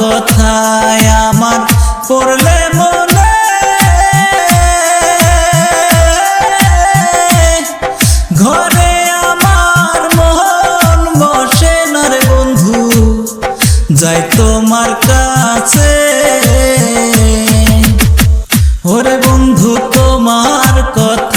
কথায় আমার পড়লে মনে ঘরে আমার মন বসে না রে বন্ধু, যাই তোমার কাছে। ওরে বন্ধু, তোমার কথা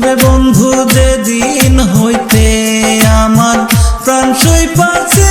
দূরে বন্ধু যেদিন হইতে আমার প্রাণ সই পাচ্ছে